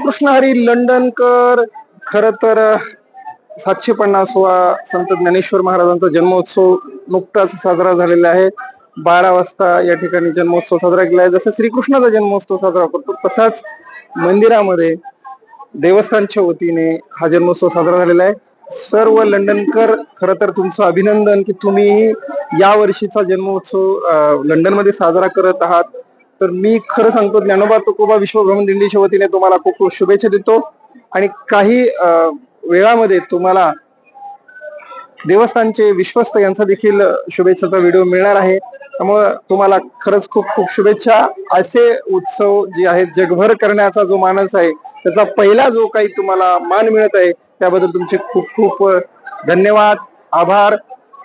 रामकृष्ण हरी लंडनकर. खर तर सातशे पन्नासवा संत ज्ञानेश्वर महाराजांचा जन्मोत्सव नुकताच साजरा झालेला आहे. बारा वाजता या ठिकाणी जन्मोत्सव साजरा केला आहे. जसं श्रीकृष्णाचा जन्मोत्सव साजरा करतो तसाच मंदिरामध्ये देवस्थानच्या वतीने हा जन्मोत्सव साजरा झालेला आहे. सर्व लंडनकर खर तर तुमचं अभिनंदन की तुम्ही या वर्षीचा जन्मोत्सव लंडनमध्ये साजरा करत आहात. तर मी खरं सांगतो ज्ञानोबा तुकोबा विश्वभ्रमण दिंडीच्या वतीने तुम्हाला खूप खूप शुभेच्छा देतो. आणि काही वेळामध्ये तुम्हाला देवस्थानचे विश्वस्त यांचा देखील शुभेच्छाचा व्हिडिओ मिळणार आहे. त्यामुळं तुम्हाला खरंच खूप खूप शुभेच्छा. असे उत्सव जे आहेत जगभर करण्याचा जो मानस आहे त्याचा पहिला जो काही तुम्हाला मान मिळत आहे त्याबद्दल तुमचे खूप खूप धन्यवाद आभार.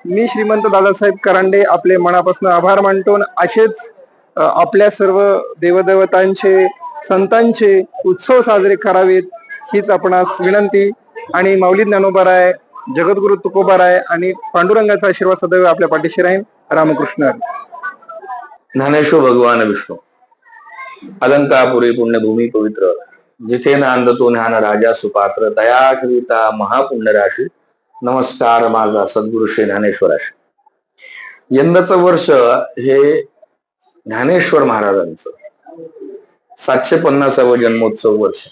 मी श्रीमंत दादासाहेब करांडे आपले मनापासून आभार मानतो आणि असेच आपल्या सर्व देवदेवतांचे संतांचे उत्सव साजरे करावेत हीच आपणास विनंती. आणि माऊली ज्ञानोबाराय जगद्गुरु तुकोबाराय आणि पांडुरंगाचा आशीर्वाद सदैव आपल्या पाठीशी राहील. रामकृष्ण ज्ञानेश्वर भगवान विष्णू. अलंकापुरी पुण्यभूमी पवित्र. जिथे नांदतो ज्ञान राजा सुपात्र. दया ठेविता महापुण्य राशी नमस्कार माझा सद्गुरु श्री ज्ञानेश्वराशी. यंदाचं वर्ष हे ज्ञानेश्वर महाराजांचं. सातशे पन्नासावं जन्मोत्सव वर्ष.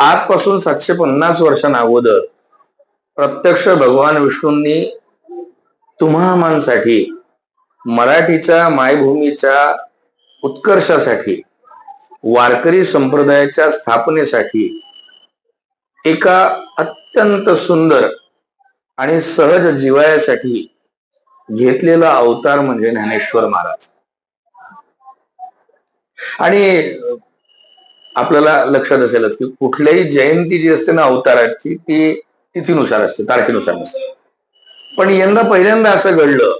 आजपासून सातशे पन्नास वर्षांना अगोदर प्रत्यक्ष भगवान विष्णूंनी तुम्हा माणसाठी मराठीच्या मायभूमीच्या उत्कर्षासाठी वारकरी संप्रदायाच्या स्थापनेसाठी एका अत्यंत सुंदर आणि सहज जिवायासाठी घेतलेला अवतार म्हणजे ज्ञानेश्वर महाराज. आणि आपल्याला लक्षात असेलच की कुठल्याही जयंती जी असते ना अवताराची ती तिथीनुसार असते तारखेनुसार नसते. पण यंदा पहिल्यांदा असं घडलं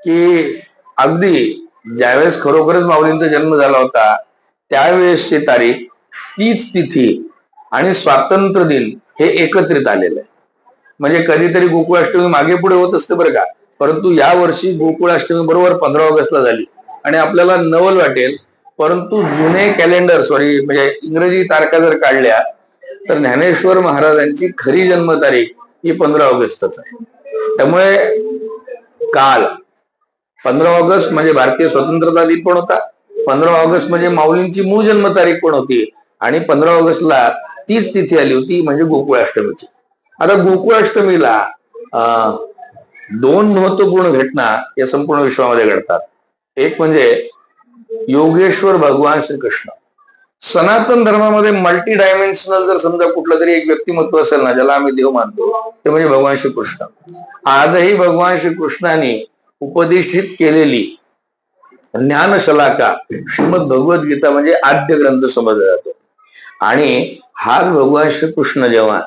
की अगदी ज्यावेळेस खरोखरच माऊलींचा जन्म झाला होता त्यावेळेसची तारीख तीच तिथी आणि स्वातंत्र्य दिन हे एकत्रित आलेलं आहे. म्हणजे कधीतरी गोकुळाष्टमी मागे पुढे होत असते बरं का परंतु या वर्षी गोकुळाष्टमी बरोबर पंधरा ऑगस्टला झाली. आणि आपल्याला नवल वाटेल परंतु जुने कॅलेंडर सॉरी म्हणजे इंग्रजी तारखा जर काढल्या तर ज्ञानेश्वर महाराजांची खरी जन्मतारीख ही पंधरा ऑगस्टच आहे. त्यामुळे काल पंधरा ऑगस्ट म्हणजे भारतीय स्वतंत्रता दिन पण होता पंधरा ऑगस्ट म्हणजे माऊलींची मूळ जन्मतारीख पण होती आणि पंधरा ऑगस्टला तीच तिथी आली होती म्हणजे गोकुळाष्टमीची. आता गोकुळाष्टमीला अं, दोन महत्त्वपूर्ण घटना या संपूर्ण विश्वामध्ये घडतात. एक म्हणजे योगेश्वर भगवान श्रीकृष्ण. सनातन धर्मामध्ये मल्टी डायमेन्शनल जर समजा कुठलं तरी एक व्यक्तिमत्व असेल ना ज्याला आम्ही देव मानतो ते म्हणजे भगवान श्रीकृष्ण. आजही भगवान श्रीकृष्णाने उपदेशित केलेली ज्ञानशलाका श्रीमद भगवद्गीता म्हणजे आद्य ग्रंथ समजला जातो. आणि हाच भगवान श्रीकृष्ण जेव्हा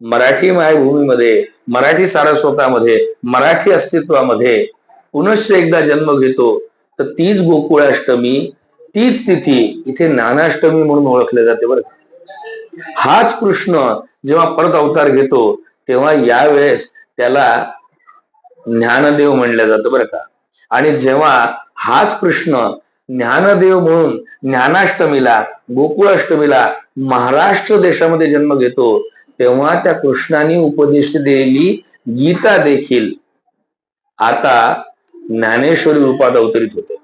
मराठी मायभूमीमध्ये मराठी सारस्वतामध्ये मराठी अस्तित्वामध्ये पुनश्च एकदा जन्म घेतो तर तीच गोकुळाष्टमी तीच तिथी इथे नानाष्टमी म्हणून ओळखले जाते बरं हाच कृष्ण जेव्हा परत अवतार घेतो तेव्हा यावेळेस त्याला ज्ञानदेव म्हणलं जातं बरं का. आणि जेव्हा हाच कृष्ण ज्ञानदेव म्हणून ज्ञानाष्टमीला गोकुळाष्टमीला महाराष्ट्र देशामध्ये जन्म घेतो तेव्हा त्या कृष्णाने उपदेश दिलेली गीता देखील. आता ज्ञानेश्वरी रूपात अवतरित होते.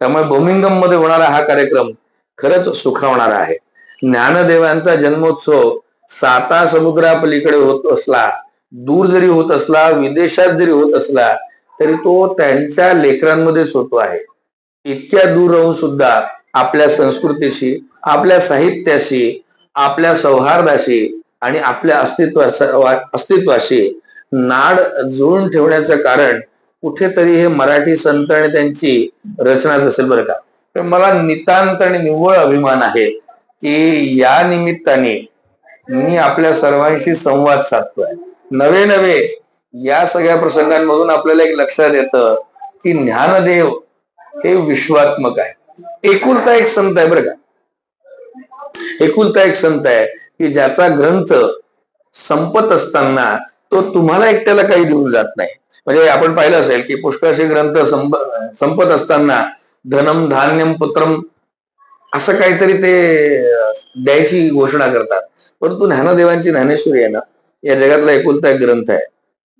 त्यामुळे बोमिंगममध्ये होणारा हा कार्यक्रम खरंच सुखावणारा आहे. ज्ञानदेवांचा जन्मोत्सव साता समुद्रापलीकडे होत असला दूर जरी होत असला विदेशात जरी होत असला तरी तो त्यांच्या लेकरांमध्येच होतो आहे. इतक्या दूर राहून सुद्धा आपल्या संस्कृतीशी आपल्या साहित्याशी आपल्या सौहार्दाशी आणि आपल्या अस्तित्वा अस्तित्वाशी नाड जुळून ठेवण्याचं कारण कुठेतरी हे मराठी संत आणि त्यांची रचनाच असेल बरं का. तर मला नितांत आणि निव्वळ अभिमान आहे की या निमित्ताने मी आपल्या सर्वांशी संवाद साधतोय. नवे नवे या सगळ्या प्रसंगांमधून आपल्याला एक लक्षात येतं की ज्ञानदेव हे विश्वात्मक आहे. एकुलता एक संत आहे बरं का. एकुलता एक संत आहे की ज्याचा ग्रंथ संपत असताना तो तुम्हाला एकट्याला काही देऊन जात नाही. म्हणजे आपण पाहिलं असेल की पुष्कळशी ग्रंथ संप संपत असताना धनम धान्यम पुत्रम असं काहीतरी ते द्यायची घोषणा करतात. परंतु ज्ञानदेवांची ज्ञानेश्वरी आहे ना या जगातला एकुलता एक ग्रंथ आहे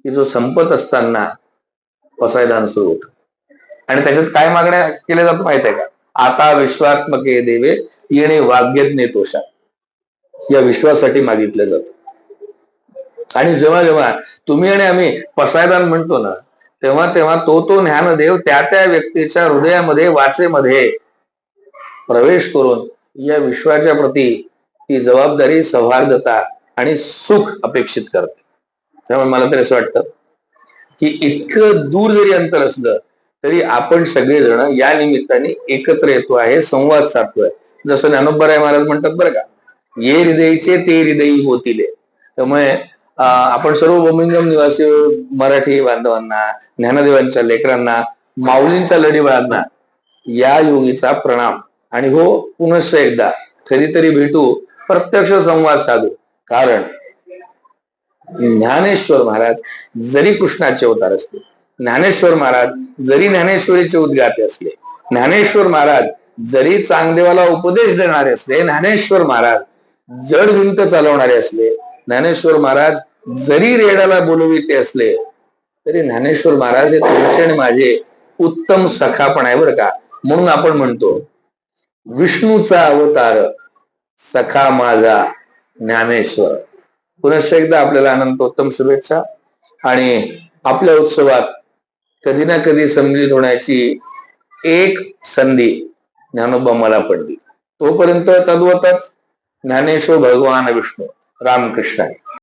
की जो संपत असताना पसायदान सुरू होत. आणि त्याच्यात काय मागण्या केल्या जात माहीत आहे का? आता विश्वात्मके देवे येणे वाग्यज्ञे तोषा या विश्वासाठी मागितलं जातं. आणि जेव्हा जेव्हा तुम्ही आणि आम्ही पसायदान म्हणतो ना तेव्हा तेव्हा तो तो ज्ञानदेव त्या त्या व्यक्तीच्या हृदयामध्ये वाचेमध्ये प्रवेश करून या विश्वाच्या प्रती ती जबाबदारी सौहार्दता आणि सुख अपेक्षित करते. त्यामुळे मला तरी असं वाटतं की इतकं दूर जरी अंतर असलं तरी आपण सगळेजण या निमित्ताने एकत्र येतो आहे संवाद साधतोय. जसं ज्ञानोबराय महाराज म्हणतात बरं का ये हृदयचे ते हृदयी होतील. त्यामुळे आपण सर्व बोमिंगम निवासी मराठी बांधवांना ज्ञानदेवांच्या लेकरांना माऊलींच्या लढीबाळांना या योगीचा प्रणाम. आणि हो पुनश्च एकदा कधीतरी भेटू प्रत्यक्ष संवाद साधू. कारण ज्ञानेश्वर महाराज जरी कृष्णाचे अवतार असले ज्ञानेश्वर महाराज जरी ज्ञानेश्वरीचे उद्गाते असले ज्ञानेश्वर महाराज जरी चांगदेवाला उपदेश देणारे असले ज्ञानेश्वर महाराज जड भिंत चालवणारे असले ज्ञानेश्वर महाराज जरी रेडाला बोलविते असले तरी ज्ञानेश्वर महाराज हे तुमचे आणि माझे उत्तम सखापण आहे बरं का. म्हणून आपण म्हणतो विष्णूचा अवतार सखा माझा ज्ञानेश्वर. पुनश्च एकदा आपल्याला अनंतोत्तम शुभेच्छा. आणि आपल्या उत्सवात कधी ना कधी सम्मिलित होण्याची एक संधी ज्ञानोबा मला पडली. तोपर्यंत तद्वतच ज्ञानेश्वर भगवान विष्णू रामकृष्ण आहे.